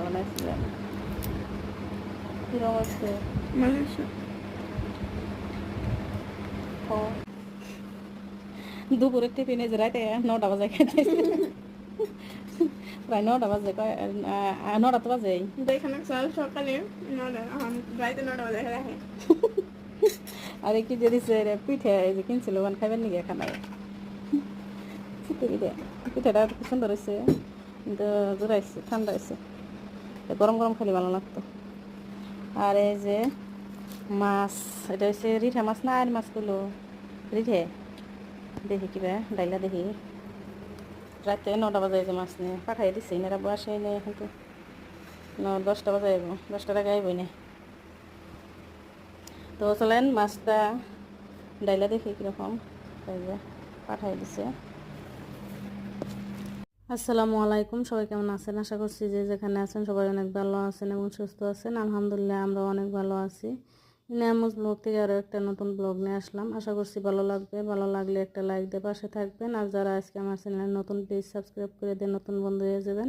বানাইছিলাম কিরম হচ্ছে ও। দুপুরের টিফিনে যে রাতে নটা বাজে খাইতেছি প্রায় নটা বাজে নটা তো এখানে সকাল সকালে নটা বাজে আর কি যে দিছে পিঠে এই যে কিনছিল ওখানে খাইবেন নাকি এখানে? পিঠে পিঠাটা খুব সুন্দর হয়েছে কিন্তু জোরাইছে ঠান্ডা হয়েছে গরম গরম খালি ভালো লাগতো। আর এই যে মাছ, এটা হচ্ছে রিঠা মাছ না আর মাছগুলো? রিঠে? দেখি কিবা, ডাইলা দেখি। রাতে নটা বাজে যে মাছ নিয়ে পাঠাই দিছে এনারা বসে নেই এখন তো ন, দশটা বাজে আইব দশটা টাকা আইবই না। তো চলেন মাছটা, ডাইলা দেখি কীরকম পাঠাই দিছে। আসসালামু আলাইকুম। সবাই কেমন আছেন? আশা করছি যে যেখানে আছেন সবাই অনেক ভালো আছেন এবং সুস্থ আছেন। আলহামদুলিল্লাহ, আমরা অনেক ভালো আছি। ইনামুজ ব্লগ থেকে আরও একটা নতুন ব্লগ নিয়ে আসলাম। আশা করছি ভালো লাগবে। ভালো লাগলে একটা লাইক দিয়ে পাশে থাকবেন। আর যারা আজকে আমার চ্যানেলে নতুন প্লিজ সাবস্ক্রাইব করে দিয়ে নতুন বন্ধু হয়ে যাবেন।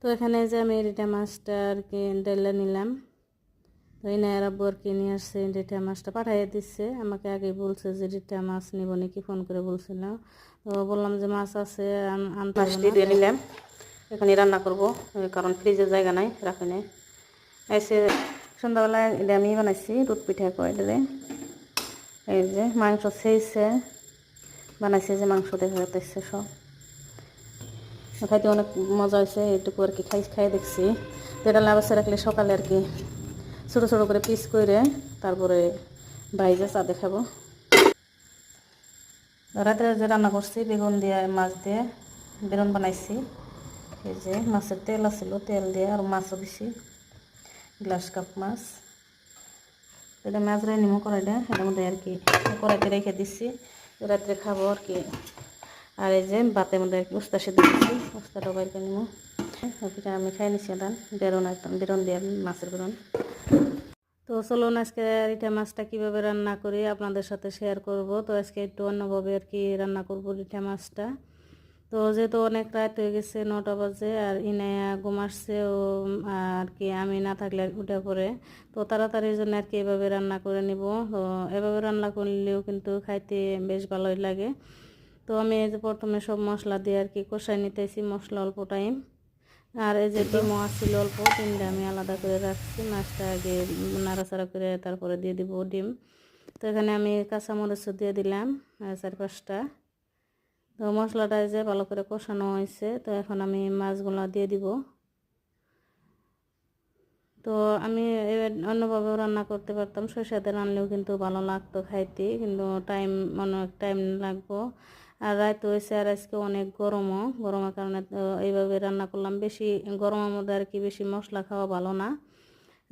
তো এখানে যে আমি রিটা মাছটা আর কি ডাইলা নিলাম। তো এই নায়ের আব্বু আর কি নিয়ে আসছে রিটা মাছটা পাঠাইয়ে দিচ্ছে। আমাকে আগে বলছে যে রিটা মাছ নিব নাকি? ফোন করে বলছিল। তো বললাম যে মাছ আছে। দিয়ে নিলাম। এখানে রান্না করব কারণ ফ্রিজের জায়গা নাই রাখে নাই এসে সন্ধ্যাবেলায় এটা আমি বানাইছি দুধ পিঠা কয় এটারে এই যে মাংস সেইছে বানাইছে যে মাংস দেখা যাচ্ছে সব। খাইতে অনেক মজা হয়েছে এইটুকু আর কি খাই খাই দেখছি। তো এটা লাবাসে রাখলে সকালে আর কি ছোটো ছোটো করে পিস করে তারপরে ভাইজে চা দেখাবো। রাতে যে রান্না করছি, বেগুন দিয়ে, মাছ দিয়ে বেগুন বানাইছি। এই যে মাছের তেল আছিল, তেল দিয়ে আর মাছও দিছি। গ্লাস কাপ মাছ। এটা মাছ রে নিমো কড়াইটা, এটার মধ্যে আর কি কড়াইতে রেখে দিচ্ছি রাত্রে খাব আর কি। আর এই যে ভাতের মধ্যে আর কি উস্তা সেদ্ধ দিচ্ছি উস্তাটা বাইরে নিমো। আমি খাই নিছি এটা বেরোন একদম বেরোন দিয়ে মাছের বেরোন তো চলুন আজকে রিঠা মাছটা কীভাবে রান্না করি আপনাদের সাথে শেয়ার করব। তো আজকে একটু অন্যভাবে আর কি রান্না করব রিঠা মাছটা। তো যেহেতু অনেক রাত হয়ে গেছে নটা বাজে আর ইনায়া ঘুমাচ্ছে ও আর কি আমি না থাকলে উঠে পড়ে। তো তাড়াতাড়ির জন্য আর কি এভাবে রান্না করে নিব। তো এভাবে রান্না করলেও কিন্তু খাইতে বেশ ভালোই লাগে। তো আমি প্রথমে সব মশলা দিয়ে আর কি কষাই নিতেছি মশলা অল্প টাইম আর এই যে ডিমও আসছিল অল্প ডিমটা আমি আলাদা করে রাখছি। মাছটা আগে নাড়াচাড়া করে তারপরে দিয়ে দিব ডিম। তো এখানে আমি কাঁচামরিচ দিয়ে দিলাম চার পাঁচটা। তো মশলাটা যে ভালো করে কষানো হয়েছে তো এখন আমি মাছগুলো দিয়ে দিব। তো আমি এবার অন্যভাবেও রান্না করতে পারতাম সরষেতে রানলেও কিন্তু ভালো লাগতো খাইতে কিন্তু টাইম অনেক টাইম লাগবো। আর তো হয়েছে আর আজকে অনেক গরমও। গরমের কারণে এইভাবে রান্না করলাম। বেশি গরমের মধ্যে আর কি বেশি মশলা খাওয়া ভালো না।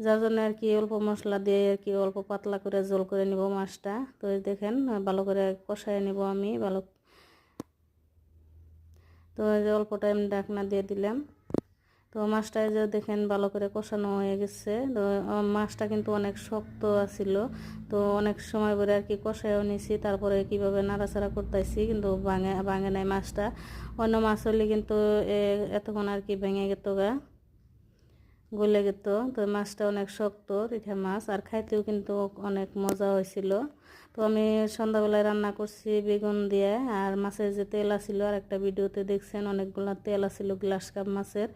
যার জন্য আর কি অল্প মশলা দিয়ে আর কি অল্প পাতলা করে জল করে নিব মাছটা। তো দেখেন, ভালো করে কষায় নিব আমি, ভালো তো অল্প টাইম ডাকনা দিয়ে দিলাম। তো মাছটা যে দেখেন ভালো করে কষানো হয়ে গেছে। তো মাছটা কিন্তু অনেক শক্ত আছিল। তো অনেক সময় পরে আর কি কষায়ও নিছি, তারপরে কীভাবে নাড়াচাড়া করতেছি, কিন্তু ভাঙে ভাঙে নাই মাছটা। অন্য মাছ হলে কিন্তু এতক্ষণ আর কি ভেঙে গেত গা। গলে যেত তো মাছটা অনেক শক্ত রিঠা মাছ, আর খাইতেও কিন্তু অনেক মজা হয়েছিল। তো আমি সন্ধ্যাবেলায় রান্না করছি বেগুন দিয়ে, আর মাছের যে তেল আছিল আর একটা ভিডিওতে দেখছেন, অনেকগুলো তেল আছিল গ্লাস কাপ মাছের।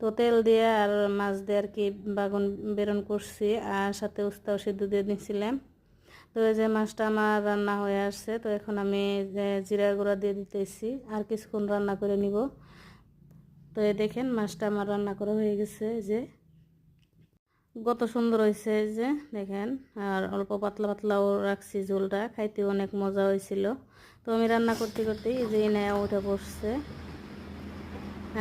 তো তেল দিয়ে আর মাছ দিয়ে আর কি বাগুন বেরন করছি, আর সাথে উস্তাও সিদ্ধ দিয়ে দিয়েছিলাম তো এই যে মাছটা আমার রান্না হয়ে আসছে, তো এখন আমি জিরা গুঁড়া দিয়ে দিতেছি, আর কিছুক্ষণ রান্না করে নিব। তো এই দেখেন মাছটা আমার রান্না করা হয়ে গেছে যে। কত সুন্দর হয়েছে যে দেখেন। আর অল্প পাতলা পাতলাও রাখছি ঝোলটা খাইতে অনেক মজা হয়েছিল। তো আমি রান্না করতে করতে এই যে নেয়া উঠে বসছে।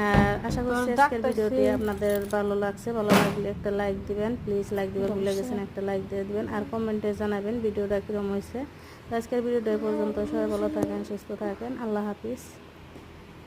আর আশা করছি আজকের ভিডিওটি আপনাদের ভালো লাগছে। ভালো লাগলে একটা লাইক দিবেন প্লিজ লাইক দিবেন ভুলে গেছেন একটা লাইক দিয়ে দিবেন। আর কমেন্টে জানাবেন ভিডিওটা কীরকম হয়েছে। তো আজকের ভিডিওটা পর্যন্ত। সবাই ভালো থাকেন সুস্থ থাকেন। আল্লাহ হাফিজ।